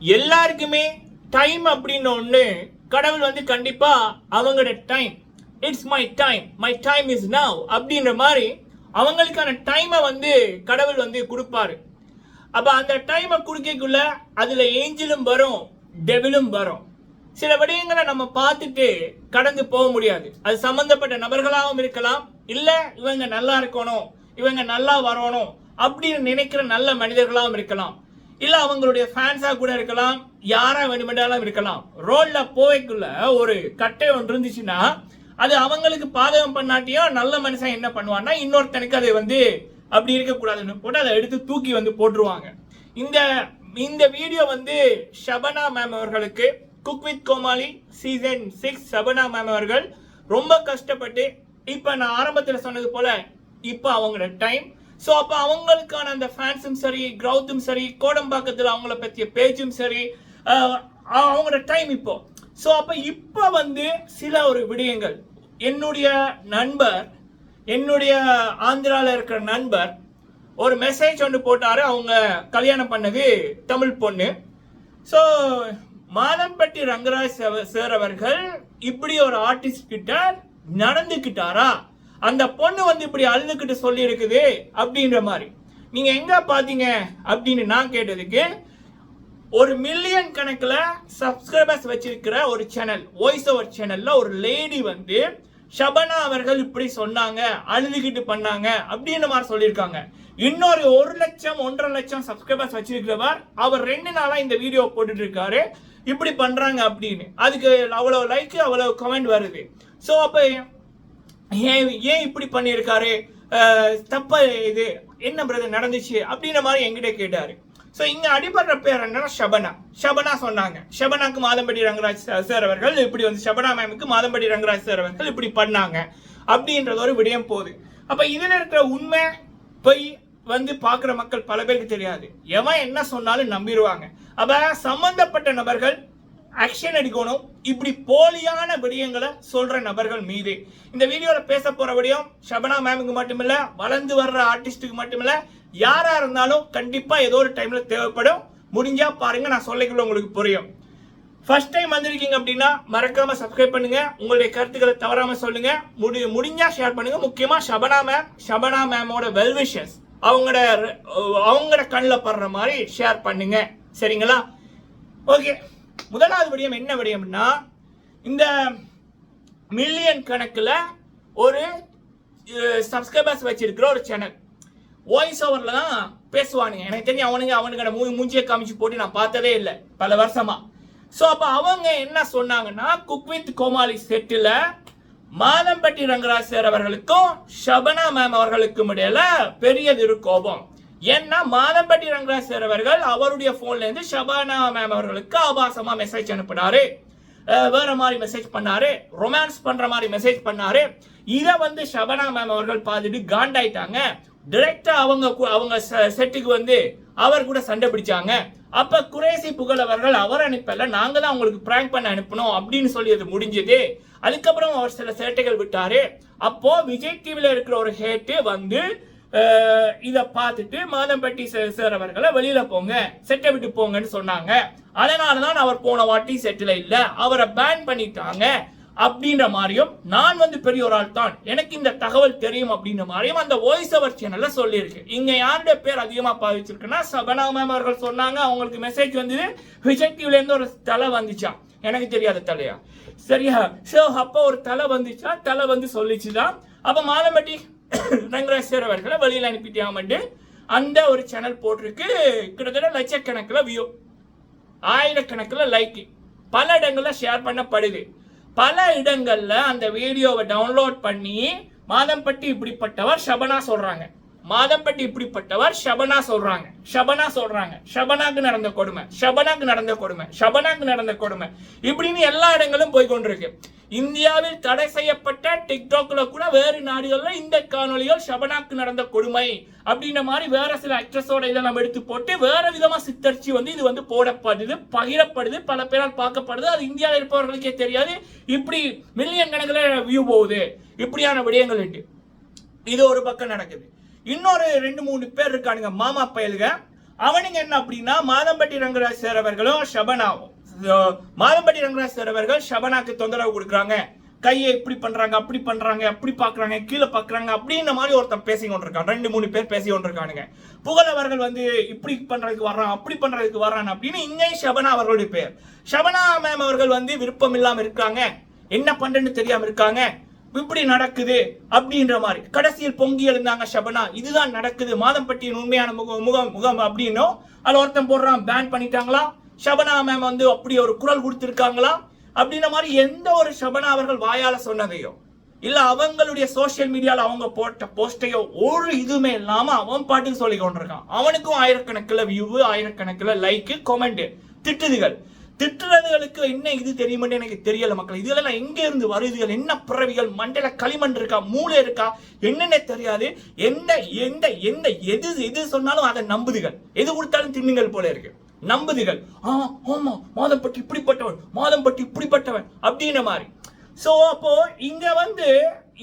எல்லாருக்குமே டைம் அப்படின்னு ஒன்று கடவுள் வந்து கண்டிப்பாக அவங்களோட time it's my time my time is now அப்படின்ற மாதிரி அவங்களுக்கான டைமை வந்து கடவுள் வந்து கொடுப்பாரு. அப்போ அந்த டைமை கொடுக்கக்குள்ள அதில் ஏஞ்சலும் வரும் டெவிலும் வரும். சில விடயங்களை நம்ம பார்த்துட்டு கடந்து போக முடியாது. அது சம்மந்தப்பட்ட நபர்களாகவும் இருக்கலாம். இல்லை இவங்க நல்லா இருக்கணும் இவங்க நல்லா வரணும் அப்படின்னு நினைக்கிற நல்ல மனிதர்களாகவும் இருக்கலாம். இல்ல அவங்களுடைய ஃபேன்ஸா கூட இருக்கலாம் யாரா வேணுமென்றாலும் இருக்கலாம். ரோட்ல போய்க்குள்ள ஒரு கட்டை ஒன்று இருந்துச்சுன்னா அது அவங்களுக்கு பாதகம் பண்ணாட்டியும் நல்ல மனுஷன் என்ன பண்ணுவான்னா இன்னொருத்தனுக்கு அதை வந்து அப்படி இருக்கக்கூடாதுன்னு போட்டு அதை எடுத்து தூக்கி வந்து போட்டுருவாங்க. இந்த இந்த வீடியோ வந்து ஷபனா மேம் அவர்களுக்கு cook with Comali season six Shabana ma'am அவர்கள் ரொம்ப கஷ்டப்பட்டு இப்போ நான் ஆரம்பத்தில் சொன்னது போல இப்போ அவங்களோட டைம் ஸோ அப்போ அவங்களுக்கான அந்த ஃபேன்ஸும் சரி க்ரௌத்தும் சரி கோடம்பாக்கத்தில் அவங்கள பற்றிய பேச்சும் சரி அவங்களோட டைம் இப்போ. ஸோ அப்போ இப்போ வந்து சில ஒரு விடயங்கள். என்னுடைய நண்பர் என்னுடைய ஆந்திராவில் இருக்கிற நண்பர் ஒரு மெசேஜ் ஒன்று போட்டார். அவங்க கல்யாணம் பண்ணது தமிழ் பொண்ணு. ஸோ மாதம்பட்டி ரங்கராஜ் சார் அவர்கள் இப்படி ஒரு ஆர்டிஸ்ட் கிட்ட நடந்துக்கிட்டாரா? அந்த பொண்ணு வந்து இப்படி அழுதுகிட்டு சொல்லி இருக்குது அப்படின்ற மாதிரி. நீங்க எங்க பாத்தீங்க அப்படின்னு நான் கேட்டதுக்கு ஒரு மில்லியன் கணக்கில் சப்ஸ்கிரைபர்ஸ் வச்சிருக்கிற ஒரு சேனல் வாய்ஸ் ஓவர் சேனல்ல ஒரு லேடி வந்து ஷபனா அவர்கள் இப்படி சொன்னாங்க அழுதுகிட்டு பண்ணாங்க அப்படின்னு மாதிரி சொல்லியிருக்காங்க. இன்னொரு ஒரு லட்சம் ஒன்றரை லட்சம் சப்ஸ்கிரைபர்ஸ் வச்சிருக்கிறவர் அவர் ரெண்டு நாளா இந்த வீடியோ போட்டுட்டு இருக்காரு இப்படி பண்றாங்க அப்படின்னு. அதுக்கு அவ்வளவு லைக் அவ்வளவு கமெண்ட் வருது. ஸோ அப்போ ஏன் ஏன் இப்படி பண்ணியிருக்காரு? தப்பா இது என்ன பிரதர் நடந்துச்சு? அப்படின்ற மாதிரி என்கிட்ட கேட்டாரு. ஸோ இங்கே அடிபடுற பேர் என்னன்னா ஷபனா. ஷபனா சொன்னாங்க. ஷபனாக்கு மாதம்படி ரங்கராஜ் சார் அவர்கள் இப்படி வந்து ஷபனா மேமுக்கு மாதம்படி ரங்கராஜ் சார் அவர்கள் இப்படி பண்ணாங்க. அப்படின்றது ஒரு விடயம் போகுது. அப்போ இதில் இருக்கிற உண்மை பொய் வந்து பார்க்குற மக்கள் பல பேருக்கு தெரியாது. எவன் என்ன சொன்னாலும் நம்பிடுவாங்க. அப்போ சம்மந்தப்பட்ட நபர்கள் ஆக்ஷன் எடுக்கணும். இப்படி போலியான விடயங்களை சொல்ற நபர்கள் மீது. இந்த வீடியோல பேச போற விடயம் ஷபனா மேமுக்கு மட்டுமில்ல வளர்ந்து வர்ற ஆர்டிஸ்டுக்கு மட்டுமில்ல யாரா இருந்தாலும் கண்டிப்பா ஏதோ ஒரு டைம்ல தேவைப்படும். முடிஞ்சா பாருங்க நான் சொல்லிக்கல உங்களுக்கு புரியும். ஃபர்ஸ்ட் டைம் வந்திருக்கீங்க அப்படின்னா மறக்காம சப்ஸ்கிரைப் பண்ணுங்க. உங்களுடைய கருத்துக்களை தவறாம சொல்லுங்க. முடி முடிஞ்சா ஷேர் பண்ணுங்க. முக்கியமா ஷபனா மேம் ஷபனா மேமோட வெல்விஷஸ் அவங்களோட அவங்களோட கண்ணில் படுற மாதிரி ஷேர் பண்ணுங்க. சரிங்களா? ஓகே முதலாவது விடயம் என்ன விடயம்னா இந்த மில்லியன் கணக்கில் ஒரு சப்ஸ்கிரைபர்ஸ் வச்சிருக்கிற ஒரு சேனல் வாய்ஸ் ஓவரில் தான் பேசுவானுங்க. எனக்கு தெரிஞ்சு அவனுங்க அவனுக்கு மூ மூஞ்சியை காமிச்சு போட்டு நான் பார்த்ததே இல்லை பல வருஷமா. ஸோ அப்போ அவங்க என்ன சொன்னாங்கன்னா குக் வித் கோமாளி செட்டில் மாதம்பட்டி ரங்கராஜ் சார் அவர்களுக்கும் ஷபனா மேம் அவர்களுக்கும் இடையில பெரியது கோபம். ஏன்னா மாதம்பட்டி ரங்கராஜ் அவர்கள் அவருடைய போன்ல இருந்து ஷபானா மேம் அவர்களுக்கு ஆபாசமா மெசேஜ் அனுப்பினாரு. வேற மாதிரி மெசேஜ் பண்ணாரு. ரொமான்ஸ் பண்ற மாதிரி மெசேஜ் பண்ணாரு. இதை வந்து ஷபனா மேம் அவர்கள் பார்த்துட்டு காண்டாயிட்டாங்க டிரெக்டா அவங்க அவங்க செட்டுக்கு வந்து அவர் கூட சண்டை பிடிச்சாங்க. அப்ப குரேசி புகழவர்கள் அவர் அனுப்பல நாங்க தான் உங்களுக்கு பிராங்க் பண்ண அனுப்பணும் அப்படின்னு சொல்லி அது முடிஞ்சது. அதுக்கப்புறம் அவர் சில சேட்டைகள் விட்டாரு. அப்போ விஜய் டிவில இருக்கிற ஒரு ஹேட்டு வந்து இதை பார்த்துட்டு மாதம்பட்டி சார் அவர்களை வெளியில போங்க செட்டை விட்டு போங்கன்னு சொன்னாங்க. அதனால தான் அவர் போன வாட்டி செட்டில் இல்லை. அவரை பேன் பண்ணிட்டாங்க அப்படின்ற மாதிரியும் நான் வந்து பெரிய ஒரு ஆள் தான். எனக்கு இந்த தகவல் தெரியும் அப்படின்ற மாதிரியும் அந்த வாய்ஸ் அவர் சேனல்ல சொல்லியிருக்கு. இங்க யாருடைய பேர் அதிகமா பாதிச்சிருக்குன்னா சபனா மேம் அவர்கள் சொன்னாங்க. அவங்களுக்கு மெசேஜ் வந்தது. விஜய் டிவில இருந்து ஒரு தலை வந்துச்சா? எனக்கு தெரியாத தலையா? சரியா? ஸோ அப்போ ஒரு தலை வந்துச்சா? தலை வந்து சொல்லிச்சுதான். அப்ப மாதம்பட்டி ரங்கராஜ் அவர்களை வெளியில அனுப்பிட்டாமட்டு அந்த ஒரு சேனல் போட்டிருக்கு. கிட்டத்தட்ட லட்சக்கணக்கில் வியூ ஆயிரக்கணக்கில் லைக்கு பல இடங்களில் ஷேர் பண்ணப்படுது. பல இடங்களில் அந்த வீடியோவை டவுன்லோட் பண்ணி மாதம்பட்டி இப்படிப்பட்டவர் ஷபனா சொல்கிறாங்க மாதம்பட்டி இப்படிப்பட்டவர் ஷபனா சொல்றாங்க. ஷபனா சொல்றாங்க. ஷபனாக்கு நடந்த கொடுமை. ஷபனாக்கு நடந்த கொடுமை. ஷபனாக்கு நடந்த கொடுமை. இப்படின்னு எல்லா இடங்களும் போய் கொண்டிருக்கு இந்தியாவில் தடை செய்யப்பட்ட டிக்டாக்ல கூட வேறு நாடுகள்ல இந்த காணொளிகள் ஷபனாக்கு நடந்த கொடுமை அப்படின்ற மாதிரி வேற சில ஆக்ட்ரஸோட இதை நம்ம எடுத்து போட்டு வேற விதமா சித்தரிச்சு வந்து இது வந்து போடப்படுது பகிரப்படுது பல பேரால் பார்க்கப்படுது. அது இந்தியாவில் இருப்பவர்களுக்கே தெரியாது. இப்படி மில்லியன் கணக்கில் வியூ போகுது. இப்படியான விடயங்கள் உண்டு இது ஒரு பக்கம் நடக்குது. இன்னொரு ரெண்டு மூணு பேர் இருக்கானுங்க மாமா பயலுக. அவனுங்க என்ன அப்படின்னா மாதம்பட்டி ரங்கராஜ் சேரவர்களும் ஷபனாவும். மாதம்பட்டி ரங்கராஜ் அவர்கள் ஷபனாக்கு தொந்தரவு கொடுக்குறாங்க. கையை இப்படி பண்றாங்க அப்படி பண்றாங்க அப்படி பாக்குறாங்க கீழே பாக்குறாங்க அப்படின்ற மாதிரி ஒருத்தன் பேசி கொண்டிருக்கான். ரெண்டு மூணு பேர் பேசி கொண்டிருக்கானுங்க. புகழ் அவர்கள் வந்து இப்படி பண்றதுக்கு வர்றான் அப்படி பண்றதுக்கு வர்றான் அப்படின்னு இங்கேயும் ஷபனா அவர்களுடைய பேர் ஷபனா மேம் அவர்கள் வந்து விருப்பம் இல்லாம இருக்காங்க. என்ன பண்றேன்னு தெரியாம இருக்காங்க. இப்படி நடக்குது அப்படின்ற மாதிரி. கடைசியில் பொங்கி எழுந்தாங்க ஷபனா. இதுதான் நடக்குது. மாதம்பட்டியின் உண்மையான முகம் முகம் முகம் அப்படின்னும் அதுல ஒருத்தன் போடுறான் பேன் பண்ணிட்டாங்களா? ஷபனா மேம் வந்து அப்படி ஒரு குரல் கொடுத்துருக்காங்களா? அப்படின்ற மாதிரி எந்த ஒரு ஷபனா அவர்கள் வாயால சொன்னதையோ இல்ல அவங்களுடைய சோஷியல் மீடியால அவங்க போட்ட போஸ்டையோ ஒரு இதுவுமே இல்லாம அவன் பாட்டுக்கு சொல்லி கொண்டிருக்கான். அவனுக்கும் ஆயிரக்கணக்கில் வியூ ஆயிரக்கணக்கில் லைக்கு கொமெண்ட் திட்டுதுகள். திட்டுறதுகளுக்கு என்ன இது தெரியுமென்னு எனக்கு தெரியல மக்கள். இதெல்லாம் எங்க இருந்து வருதுகள் என்ன பிறவிகள்? மண்டையில களிமண் இருக்கா? மூளை இருக்கா? என்னென்ன தெரியாது. எந்த எந்த எந்த எது எது சொன்னாலும் அதை நம்புதுகள். எது கொடுத்தாலும் தின்னுங்கள் போல இருக்கு. நம்புதிகள் ஆ ஆமா மாதம்பட்டி இப்படிப்பட்டவன் மாதம் மாதம்பட்டி இப்படிப்பட்டவன் அப்படின்ற மாதிரி. சோ அப்போ இங்க வந்து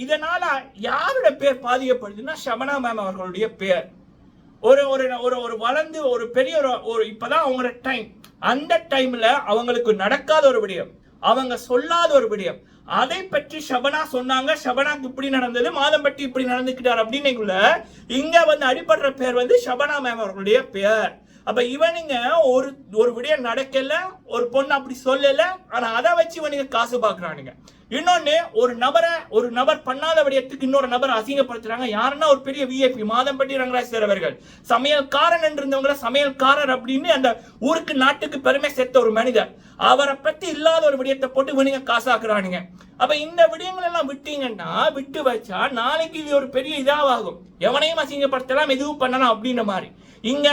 இதனால யாரோட பேர் பாதிக்கப்படுதுன்னா ஷபனா மேம் அவர்களுடைய பேர். ஒரு ஒரு ஒரு ஒரு வளர்ந்து ஒரு பெரிய ஒரு ஒரு இப்பதான் அவங்களோட டைம் அந்த டைம்ல அவங்களுக்கு நடக்காத ஒரு விடயம். அவங்க சொல்லாத ஒரு விடயம். அதை பற்றி ஷபனா சொன்னாங்க. ஷபனாக்கு இப்படி நடந்தது மாதம்பட்டி இப்படி நடந்துக்கிட்டார் அப்படின்னுக்குள்ள இங்க வந்து அடிபடுற பேர் வந்து ஷபனா மேம் அவர்களுடைய பேர். அப்ப இவனுங்க ஒரு ஒரு விடயம் நடக்கல ஒரு பொண்ணு அப்படி சொல்லல ஆனா அதை வச்சு இவனுங்க காசு பாக்குறானுங்க இன்னொன்னு ஒரு நபரை ஒரு நபர் பண்ணாத விடயத்துக்கு இன்னொரு நபரை அசிங்கப்படுத்துறாங்க. யாருன்னா ஒரு பெரிய விஐபி மாதம்பட்டி ரங்கராஜ் சார் அவர்கள். சமையல்காரன் என்று இருந்தவங்கள சமையல்காரர் அப்படின்னு அந்த ஊருக்கு நாட்டுக்கு பெருமை சேர்த்த ஒரு மனிதர். அவரை பத்தி இல்லாத ஒரு விடயத்தை போட்டு இவனுங்க காசாக்குறானுங்க அப்ப இந்த விடயங்கள் எல்லாம் விட்டீங்கன்னா விட்டு வச்சா நாளைக்கு இது ஒரு பெரிய இதாவாகும். எவனையும் அசிங்கப்படுத்தலாம் எதுவும் பண்ணலாம் அப்படின்ற மாதிரி. இங்க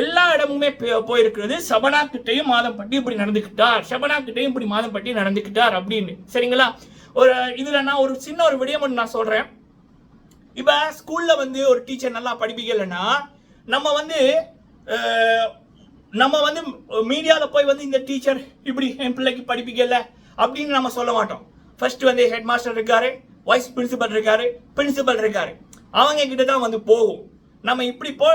எல்லா இடமுமே போயிருக்கிறது. சபனா கிட்டையும் மாதம் பட்டி இப்படி நடந்துக்கிட்டார். சபனா கிட்டையும் இப்படி மாதம் பட்டி நடந்துக்கிட்டார் அப்படின்னு. சரிங்களா? ஒரு இதுல நான் ஒரு சின்ன ஒரு விடயம் நான் சொல்றேன். இப்ப ஸ்கூல்ல வந்து ஒரு டீச்சர் நல்லா படிப்பிக்கலைன்னா நம்ம வந்து நம்ம வந்து மீடியாவில் போய் வந்து இந்த டீச்சர் இப்படி என் பிள்ளைக்கு படிப்பிக்கல அப்படின்னு நம்ம சொல்ல மாட்டோம். ஃபர்ஸ்ட் வந்து ஹெட் மாஸ்டர் இருக்காரு வைஸ் பிரின்சிபல் இருக்காரு பிரின்சிபல் இருக்காரு. அவங்க கிட்ட தான் வந்து போகும். நம்ம இப்படி போ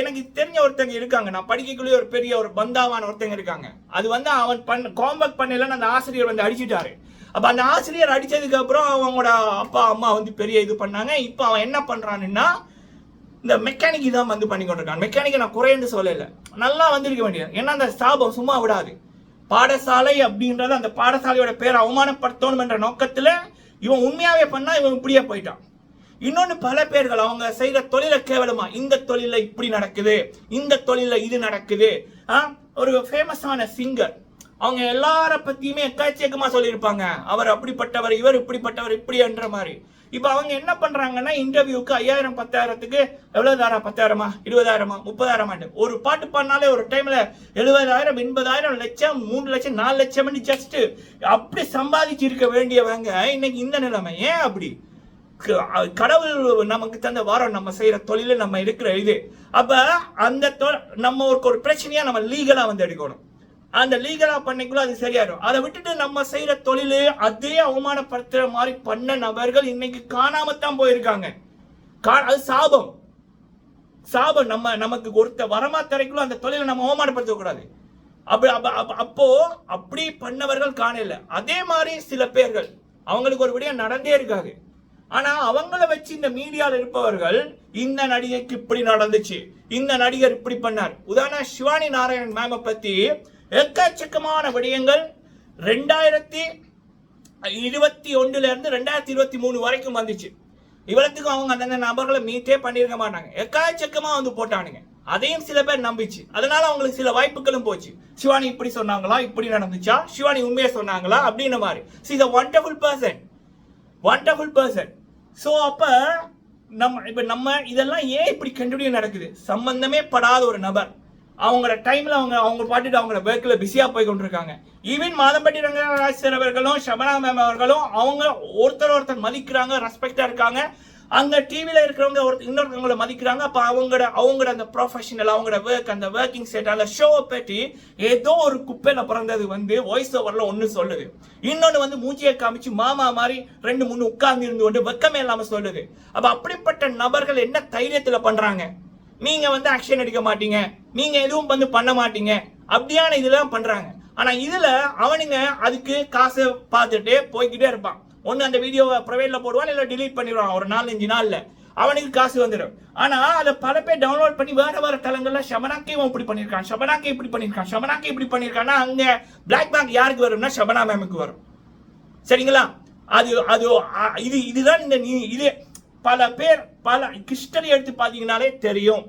எனக்கு தெரிஞ்ச ஒருத்தங்க இருக்காங்க. நான் படிக்கக்குள்ளே ஒரு பெரிய ஒரு பந்தாவான ஒருத்தங்க இருக்காங்க. அது வந்து அவன் பண்ண காம்பேக்ட் பண்ணலன்னு அந்த ஆசிரியர் வந்து அடிச்சுட்டாரு. அப்போ அந்த ஆசிரியர் அடித்ததுக்கப்புறம் அவங்களோட அப்பா அம்மா வந்து பெரிய இது பண்ணாங்க. இப்போ அவன் என்ன பண்ணுறான்னுன்னா இந்த மெக்கானிக் தான் வந்து பண்ணி கொண்டிருக்கான். மெக்கானிக்கை நான் குறையன்னு சொல்லலை. நல்லா வந்திருக்க வேண்டியது. ஏன்னா அந்த ஸ்தாபம் சும்மா விடாது. பாடசாலை அப்படின்றது அந்த பாடசாலையோட பேரை அவமானப்படுத்தணும் என்ற நோக்கத்தில் இவன் உண்மையாகவே பண்ணால் இவன் இப்படியே போயிட்டான். இன்னொன்னு பல பேர்கள் அவங்க செய்யற தொழிலை கேவலமா இந்த தொழில இப்படி நடக்குது இந்த தொழில இது நடக்குது. ஆ, ஒரு ஃபேமஸான சிங்கர் அவங்க எல்லார பத்தியுமே எக்காச்சக்கமா சொல்லியிருப்பாங்க. அவர் அப்படிப்பட்டவர் இவர் இப்படிப்பட்டவர் இப்படி என்ற மாதிரி. இப்போ அவங்க என்ன பண்றாங்கன்னா இன்டர்வியூக்கு ஐயாயிரம் பத்தாயிரத்துக்கு எவ்வளவு தாரா பத்தாயிரமா? இருபதாயிரமா? முப்பதாயிரமா ஒரு பாட்டு பாடினாலே ஒரு டைம்ல எழுபதாயிரம் எண்பதாயிரம் லட்சம் மூணு லட்சம் நாலு லட்சம் ஜஸ்ட் அப்படி சம்பாதிச்சு இருக்க வேண்டியவங்க இன்னைக்கு இந்த நிலைமை. ஏன் அப்படி? கடவுள் நமக்கு தந்த வாரம் நம்ம செய்யற தொழில நம்ம இருக்கிற இது. அப்ப அந்த தொ- நம்ம ஒரு ஒரு பிரச்சனையா நம்ம லீகலா வந்து எடுக்கணும். அந்த லீகலா பண்ணிக்குள்ள அது சரியாயிடும். அதை விட்டுட்டு நம்ம செய்யற தொழில் அதே அவமானப்படுத்துற மாதிரி பண்ண நபர்கள் இன்னைக்கு காணாமத்தான் போயிருக்காங்க. கா- அது சாபம். சாபம். நம்ம நமக்கு ஒருத்த வரமா தரைக்குள்ள அந்த தொழிலை நம்ம அவமானப்படுத்த கூடாது. அப்போ அப்படி பண்ணவர்கள் காணல அதே மாதிரி சில பேர்கள் அவங்களுக்கு ஒரு விடயம் நடந்தே இருக்காது. ஆனா அவங்கள வச்சு இந்த மீடியால இருப்பவர்கள் இந்த நடிகைக்கு இப்படி நடந்துச்சு இந்த நடிகர் இப்படி பண்ணார். உதாரண சிவானி நாராயணன் மேம பத்தி எக்கச்சக்கமான விடயங்கள். ரெண்டாயிரத்தி இருபத்தி ஒன்றுல இருந்து ரெண்டாயிரத்தி இருபத்தி மூணு வரைக்கும் வந்துச்சு. இவ்வளத்துக்கும் அவங்க அந்தந்த நபர்களை மீட்டே பண்ணியிருக்க மாட்டாங்க. எக்காச்சக்கமா வந்து போட்டானுங்க. அதையும் சில பேர் நம்பிச்சு. அதனால அவங்களுக்கு சில வாய்ப்புகளும் போச்சு. சிவானி இப்படி சொன்னாங்களா? இப்படி நடந்துச்சா? சிவானி உண்மையா சொன்னாங்களா? அப்படின்ற மாதிரி. See the wonderful person wonderful person so அப்போ நம்ம இப்போ நம்ம இதெல்லாம் ஏன் இப்படி கண்டுபிடிக்க நடக்குது? சம்பந்தமே படாத ஒரு நபர். அவங்களோட டைமில் அவங்க அவங்க பாட்டுட்டு அவங்கள ஒர்க்கில் பிஸியாக போய் கொண்டிருக்காங்க. ஈவன் மாதம்பட்டி ரங்கராஜ் சார் அவர்களும் ஷபனா மேம் அவர்களும் அவங்க ஒருத்தர் ஒருத்தர் மதிக்கிறாங்க ரெஸ்பெக்டாக இருக்காங்க. அங்க டிவில இருக்கிறவங்க ஒரு இன்னொருத்தவங்களை மதிக்கிறாங்க. அப்ப அவங்களோட அவங்களோட அந்த ப்ரொஃபஷனல் அவங்களோட ஒர்க் அந்த ஒர்க்கிங் செட் அந்த ஷோவை பற்றி ஏதோ ஒரு குப்பையில பிறந்தது வந்து வாய்ஸ் ஓவர்ல ஒன்று சொல்லுது. இன்னொன்னு வந்து மூஞ்சியை காமிச்சு மாமா மாதிரி ரெண்டு மூணு உட்கார்ந்து இருந்து கொண்டு வெக்கமே இல்லாம சொல்லுது. அப்ப அப்படிப்பட்ட நபர்கள் என்ன தைரியத்துல பண்றாங்க? நீங்க வந்து ஆக்ஷன் எடுக்க மாட்டீங்க. நீங்க எதுவும் வந்து பண்ண மாட்டீங்க. அப்படியான இதெல்லாம் பண்றாங்க. ஆனா இதுல அவனுங்க அதுக்கு காசை பார்த்துட்டு போய்கிட்டே இருப்பான். ஒன்று அந்த வீடியோவை ப்ரைவேட்ல போடுவான் இல்லை டிலீட் பண்ணிடுவான் ஒரு நாலஞ்சு நாளில். அவனுக்கு காசு வந்துடும். ஆனால் அதை பல பேர் டவுன்லோட் பண்ணி வேற வேற தலங்களில் ஷபனாக்கே இப்படி பண்ணியிருக்கான் ஷபனாக்கே இப்படி பண்ணியிருக்கான் ஷபனாக்கே இப்படி பண்ணியிருக்கான்னா அங்கே பிளாக் பேங்க் யாருக்கு வரும்னா ஷபனா மேமுக்கு வரும். சரிங்களா? அது அது இது இதுதான் இந்த நீ இது பல பேர் பல ஹிஸ்டரி எடுத்து பார்த்தீங்கனாலே தெரியும்.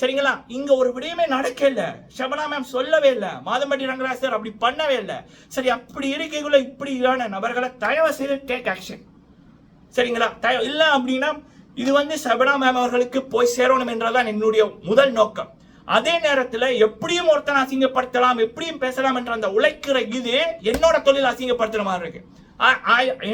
சரிங்களா? இங்க ஒரு விடயமே நடக்கல ஷபனா மேம் சொல்லவே இல்லை. மாதம்பட்டி ரங்கராஜ் சார் அப்படி பண்ணவே இல்லை. சரி அப்படி இருக்கைக்குள்ள இப்படியான நபர்களை தயவு செய்து டேக் ஆக்ஷன் சரிங்களா? தய இல்லை அப்படின்னா இது வந்து சபனா மேம் அவர்களுக்கு போய் சேரணும் என்றதான் என்னுடைய முதல் நோக்கம். அதே நேரத்துல எப்படியும் ஒருத்தனை அசிங்கப்படுத்தலாம் எப்படியும் பேசலாம் என்ற அந்த உழைக்கிற இது என்னோட தொழில் அசிங்கப்படுத்துற மாதிரி இருக்கு.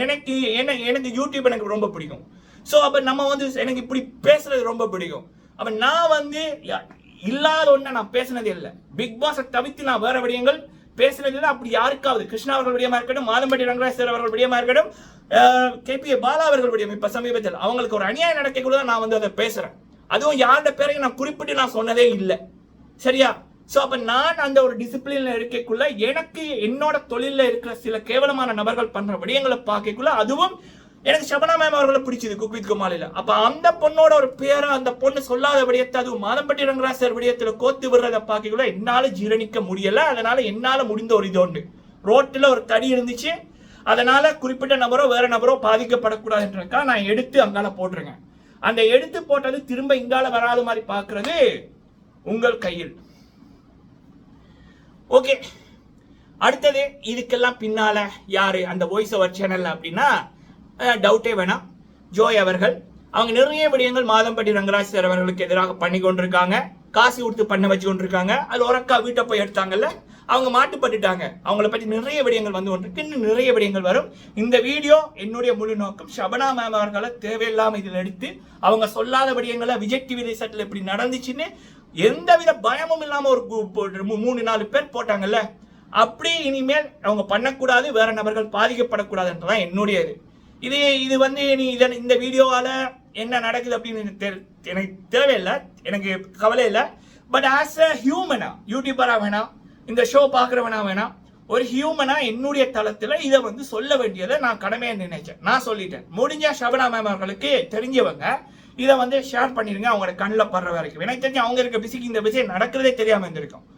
எனக்கு என்ன எனக்கு யூடியூப் எனக்கு ரொம்ப பிடிக்கும். ஸோ அப்ப நம்ம வந்து எனக்கு இப்படி பேசுறது ரொம்ப பிடிக்கும். அப்ப நான் வந்து யா- இல்லாத ஒன்றை நான் பேசினது இல்லை. பிக் பாஸை தவிர்த்து நான் வேற விடயங்கள் பேசினது இல்லை. அப்படி யாருக்காவது கிருஷ்ணா அவர்கள் விடயமா இருக்கட்டும் மாதம்பட்டி ரங்கராஜ் அவர்கள் விடயமா இருக்கட்டும் கேபி பாலா அவர்கள் விடயம் இப்ப சமீபத்தில் அவங்களுக்கு ஒரு அநியாயம் நடக்கக்கூடாது நான் வந்து அதை பேசுறேன். அதுவும் யாரோட பேரையும் நான் குறிப்பிட்டு நான் சொன்னதே இல்லை. சரியா? ஸோ அப்போ நான் அந்த ஒரு டிசிப்ளின்ல இருக்கக்குள்ள எனக்கு என்னோட தொழிலில் இருக்கிற சில கேவலமான நபர்கள் பண்ற விடயங்களை பார்க்கக்குள்ள அதுவும் எனக்கு சபனா மேம் அவர்களை பிடிச்சது குக் வித் குமாலில அப்ப அந்த பொண்ணோட ஒரு பேரை அந்த பொண்ணு சொல்லாத விடயத்தை அதுவும் மாதம்பட்டி ரங்கராசர் விடயத்துல கோத்து விடுறத பார்க்கக்குள்ள என்னால ஜீரணிக்க முடியல. அதனால என்னால முடிந்த ஒரு இது உண்டு. ரோட்டில் ஒரு தடி இருந்துச்சு. அதனால குறிப்பிட்ட நபரோ வேற நபரோ பாதிக்கப்படக்கூடாதுன்றக்கா நான் எடுத்து அங்கால போட்டுருங்க அந்த எடுத்து போட்டது திரும்ப இங்கால வராத மாதிரி பார்க்கிறது உங்கள் கையில். ஓகே அடுத்தது இதுக்கெல்லாம் பின்னால யாரு? அந்த வாய்ஸ் ஓவர் சேனல்ல அப்படின்னா டவுட்டே வேணாம். ஜோய் அவர்கள் அவங்க நிறைய விடயங்கள் மாதம்பட்டி ரங்கராஜ் சார் அவர்களுக்கு எதிராக பண்ணி கொண்டிருக்காங்க. காசு கொடுத்து பண்ண வச்சு கொண்டிருக்காங்க. அது ஒரக்கா வீட்டை போய் எடுத்தாங்கல்ல அவங்க மாட்டுப்பட்டுட்டாங்க. அவங்கள பற்றி நிறைய விடயங்கள் வந்து கொண்டிருக்கு. இன்னும் நிறைய விடயங்கள் வரும். இந்த வீடியோ என்னுடைய முழு நோக்கம். ஷபனா மேம் அவர்களை தேவையில்லாமல் இதில் எடுத்து அவங்க சொல்லாத விடயங்களை விஜய் டிவி ரிசர்ட்ல இப்படி நடந்துச்சுன்னு எந்தவித பயமும் இல்லாமல் ஒரு மூணு நாலு பேர் போட்டாங்கல்ல அப்படி இனிமேல் அவங்க பண்ணக்கூடாது வேற நபர்கள் பாதிக்கப்படக்கூடாதுன்றதான் என்னுடைய இது. இது இது வந்து நீ இதன் இந்த வீடியோவால் என்ன நடக்குது அப்படின்னு எனக்கு தெரி- எனக்கு தேவையில்லை. எனக்கு கவலை இல்லை. பட் ஆஸ் அ ஹியூமனா யூடியூபராக வேணாம் இந்த ஷோ பார்க்குறவனா வேணாம் ஒரு ஹியூமனா என்னுடைய தளத்தில் இதை வந்து சொல்ல வேண்டியதை நான் கடமையாக நினைச்சேன். நான் சொல்லிட்டேன். முடிஞ்ச ஷபனா மேம் அவர்களுக்கு தெரிஞ்சவங்க இதை வந்து ஷேர் பண்ணிருங்க. அவங்களோட கண்ணில் படுற வரைக்கும். எனக்கு தெரிஞ்சு அவங்க இருக்க பிசிக்கு இந்த விஷயம் நடக்கிறதே தெரியாம இருந்திருக்கும்.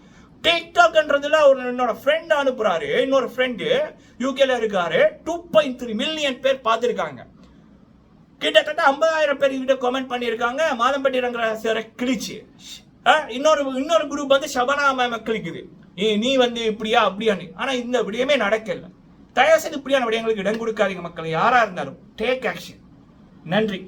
டிக்டாக்ன்றதுல ஒரு என்னோட ஃப்ரெண்ட் அனுப்புறாரு. இன்னொரு ஃப்ரெண்டு யூகேல இருக்காரு. டூ பாயிண்ட் த்ரீ மில்லியன் பேர் பார்த்துருக்காங்க. கிட்டத்தட்ட ஐம்பதாயிரம் பேர் கிட்ட கமெண்ட் பண்ணியிருக்காங்க. மாதம்பட்டி ரங்கராசரை கிழிச்சு. இன்னொரு இன்னொரு குரூப் வந்து ஷபனா மேம கிழிக்குது. நீ நீ வந்து இப்படியா அப்படியான்னு. ஆனால் இந்த விடயமே நடக்கல. தயவு செய்து இப்படியான விடயங்களுக்கு இடம் கொடுக்காதீங்க மக்கள். யாராக இருந்தாலும் டேக் ஆக்ஷன் நன்றி.